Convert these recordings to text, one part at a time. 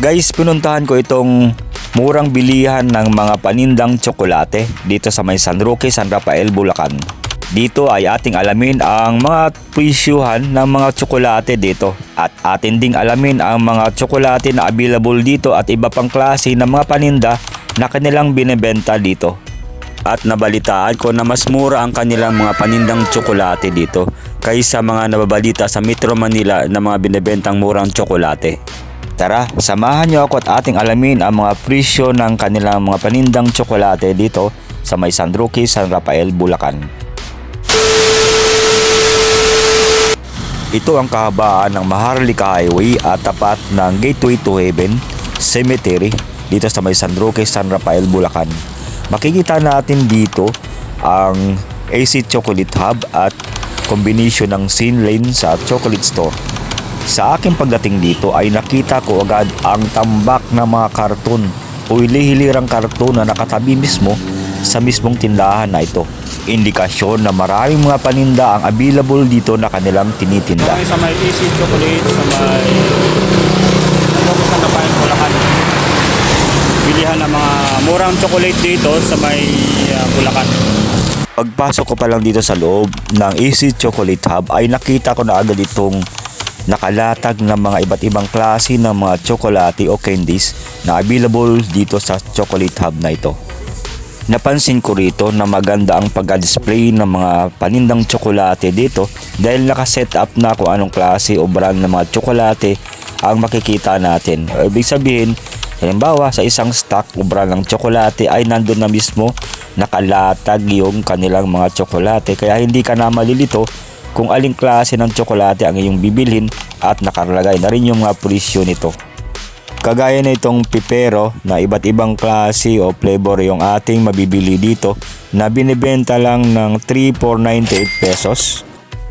Guys, pinuntahan ko itong murang bilihan ng mga panindang tsokolate dito sa may San Roque, San Rafael, Bulacan. Dito ay ating alamin ang mga presyuhan ng mga tsokolate dito at atin ding alamin ang mga tsokolate na available dito at iba pang klase ng mga paninda na kanilang binebenta dito. At nabalitaan ko na mas mura ang kanilang mga panindang tsokolate dito kaysa mga nababalita sa Metro Manila na mga binebentang murang tsokolate. Tara, samahan niyo ako at ating alamin ang mga presyo ng kanilang mga panindang tsokolate dito sa may San Roque, San Rafael, Bulacan. Ito ang kahabaan ng Maharlika Highway at tapat ng Gateway to Heaven Cemetery dito sa may San Roque, San Rafael, Bulacan. Makikita natin dito ang AC Chocolate Hub at combination ng Sin Lane sa Chocolate Store. Sa aking pagdating dito ay nakita ko agad ang tambak ng mga karton o hilihilirang karton na nakatabi mismo sa mismong tindahan na ito. Indikasyon na maraming mga paninda ang available dito na kanilang tinitinda. Sa may easy chocolate, sa may ano ko sa Napayan Bulacan. Bilihan ng mga murang chocolate dito sa may uh, Bulacan. Pagpasok ko pa lang dito sa loob ng Easy Chocolate Hub ay nakita ko na agad itong nakalatag ng mga iba't ibang klase ng mga tsokolate o candies na available dito sa Chocolate Hub na ito. Napansin ko rito na maganda ang pag-display ng mga panindang tsokolate dito dahil nakaset up na kung anong klase o brand ng mga tsokolate ang makikita natin. Ibig sabihin, halimbawa sa isang stock o brand ng tsokolate ay nandun na mismo nakalatag yung kanilang mga tsokolate kaya hindi ka na malilito kung aling klase ng tsokolate ang iyong bibilhin at nakalagay na rin yung mga presyo nito. Kagaya na itong pipero na iba't ibang klase o flavor yung ating mabibili dito na binibenta lang ng 3,498 pesos.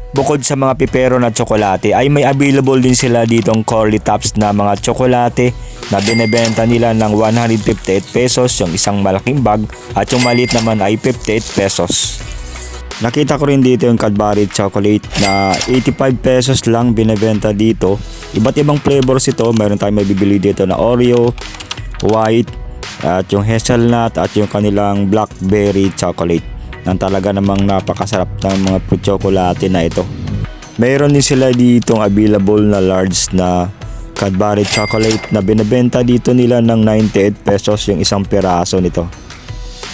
Bukod sa mga pipero na tsokolate ay may available din sila ditong Corley Tops na mga tsokolate na binebenta nila ng 158 pesos yung isang malaking bag at yung maliit naman ay 58 pesos. Nakita ko rin dito yung Cadbury chocolate na 85 pesos lang binebenta dito. Iba't ibang flavors ito. Meron tayong mabibili dito na Oreo, white, at yung hazelnut at yung kanilang blackberry chocolate. Nang talaga namang napakasarap ng mga chocolate na ito. Meron din sila ditong available na large na Cadbury chocolate na binebenta dito nila ng 98 pesos yung isang piraso nito.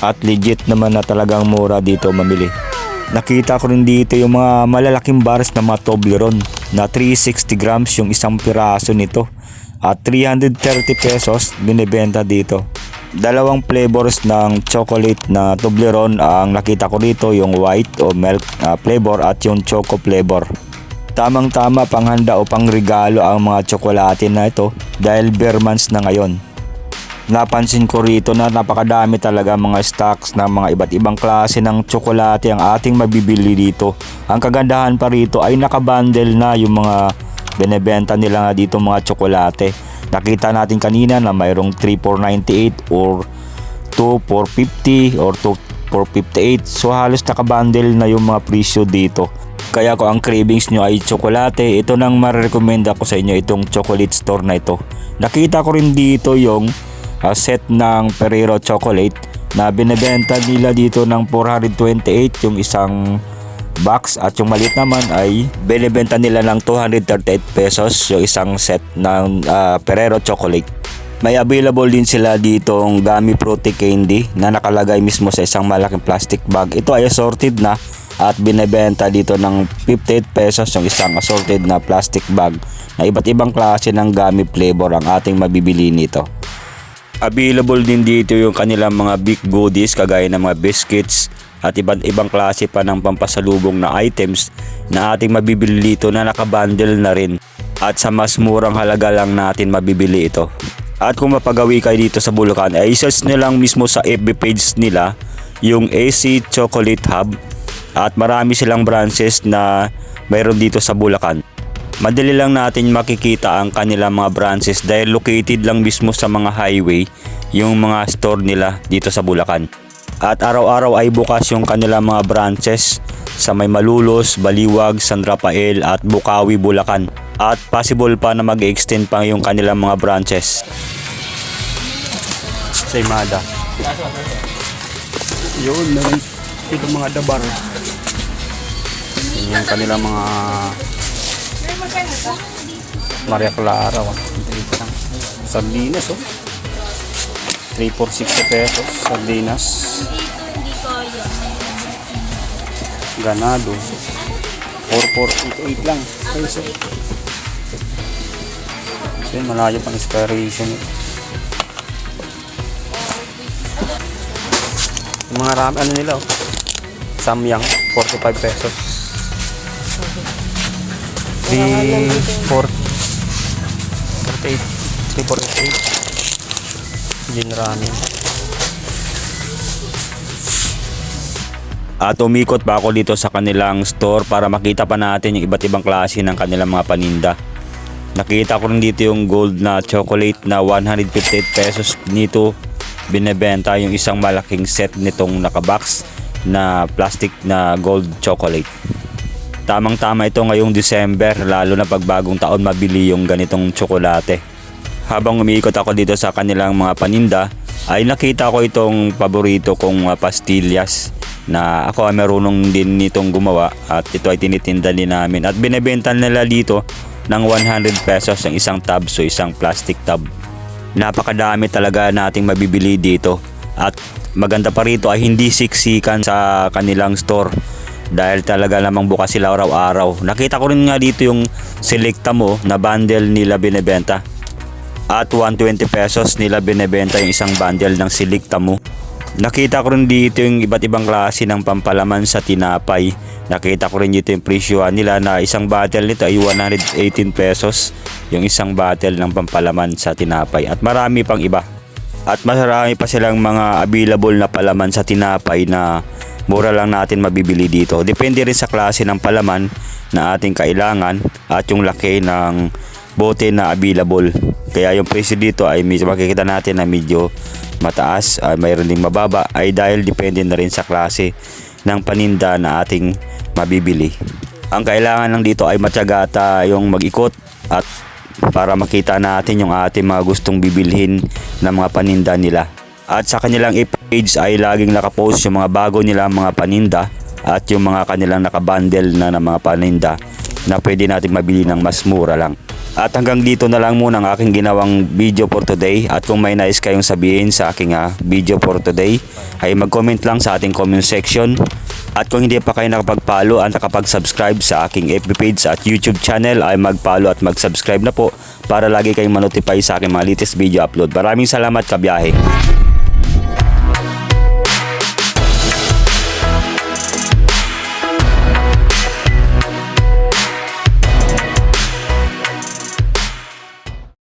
At legit naman na talagang mura dito mamili. Nakita ko rin dito yung mga malalaking bars na mga Toblerone na 360 grams yung isang piraso nito at 330 pesos binibenta dito. Dalawang flavors ng chocolate na Toblerone ang nakita ko rito yung white o milk ah, flavor at yung choco flavor. Tamang tama panghanda o pangregalo ang mga tsokolate na ito dahil bare months na ngayon. Napansin ko rito na napakadami talaga mga stocks ng mga iba't ibang klase ng tsokolate ang ating mabibili dito. Ang kagandahan pa rito ay nakabundle na yung mga binebenta nila nga dito mga tsokolate. Nakita natin kanina na mayroong 3,498 or 2,450 or 2,458. So halos nakabundle na yung mga presyo dito. Kaya kung ang cravings nyo ay tsokolate, ito nang marirecommend ako sa inyo itong chocolate store na ito. Nakita ko rin dito yung uh, set ng Ferrero chocolate na binebenta nila dito ng 428 yung isang box at yung maliit naman ay binebenta nila ng 238 pesos yung isang set ng uh, Ferrero chocolate. May available din sila ditong gummy fruity candy na nakalagay mismo sa isang malaking plastic bag. Ito ay assorted na at binebenta dito ng 58 pesos yung isang assorted na plastic bag na iba't ibang klase ng gummy flavor ang ating mabibili nito. Available din dito yung kanilang mga big goodies kagaya ng mga biscuits at iba't ibang klase pa ng pampasalubong na items na ating mabibili dito na nakabundle na rin at sa mas murang halaga lang natin mabibili ito. At kung mapagawi kayo dito sa Bulacan ay search nyo lang mismo sa FB page nila yung AC Chocolate Hub at marami silang branches na mayroon dito sa Bulacan. Madali lang natin makikita ang kanilang mga branches dahil located lang mismo sa mga highway yung mga store nila dito sa Bulacan. At araw-araw ay bukas yung kanilang mga branches sa may Malulos, Baliwag, San Rafael at Bukawi, Bulacan. At possible pa na mag-extend pa yung kanilang mga branches sa Imada. Yun, meron dito mga dabar. Yun yung kanilang mga Maria Clara. oh. Sardinas, oh. 3 for 60 pesos. Sardinas. Ganado. 4 for 8 lang. Peso. So yun, malayo pang expiration. Yung mga rami, ano nila, oh. Samyang, 45 pesos. 3, 4, 48, 3, 48. Gin ramen. At umikot pa ako dito sa kanilang store para makita pa natin yung iba't ibang klase ng kanilang mga paninda. Nakita ko rin dito yung gold na chocolate na 158 pesos nito binebenta yung isang malaking set nitong nakabox na plastic na gold chocolate. Tamang tama ito ngayong December lalo na pag bagong taon mabili yung ganitong tsokolate. Habang umiikot ako dito sa kanilang mga paninda ay nakita ko itong paborito kong uh, pastillas na ako ay marunong din nitong gumawa at ito ay tinitinda din namin at binebenta nila dito ng 100 pesos ang isang tub so isang plastic tub. Napakadami talaga nating mabibili dito at maganda pa rito ay hindi siksikan sa kanilang store dahil talaga namang bukas sila araw-araw. Nakita ko rin nga dito yung selecta mo na bundle nila binebenta at 120 pesos nila binebenta yung isang bundle ng Selecta mo. Nakita ko rin dito yung iba't ibang klase ng pampalaman sa tinapay. Nakita ko rin dito yung presyo nila na isang bottle nito ay 118 pesos yung isang bottle ng pampalaman sa tinapay at marami pang iba. At marami pa silang mga available na palaman sa tinapay na mura lang natin mabibili dito. Depende rin sa klase ng palaman na ating kailangan at yung laki ng bote na available. Kaya yung presyo dito ay makikita natin na medyo mataas, ay mayroon ding mababa ay dahil depende na rin sa klase ng paninda na ating mabibili. Ang kailangan lang dito ay matyaga tayong mag-ikot at para makita natin yung ating mga gustong bibilhin ng mga paninda nila. At sa kanilang page ay laging nakapost yung mga bago nilang mga paninda at yung mga kanilang nakabundle na ng mga paninda na pwede natin mabili ng mas mura lang. At hanggang dito na lang muna ang aking ginawang video for today. At kung may nais kayong sabihin sa aking ah, video for today, ay mag-comment lang sa ating comment section. At kung hindi pa kayo nakapag-follow at nakapag-subscribe sa aking FB page at YouTube channel, ay mag-follow at mag-subscribe na po para lagi kayong manotify sa aking mga latest video upload. Maraming salamat kabiyahe.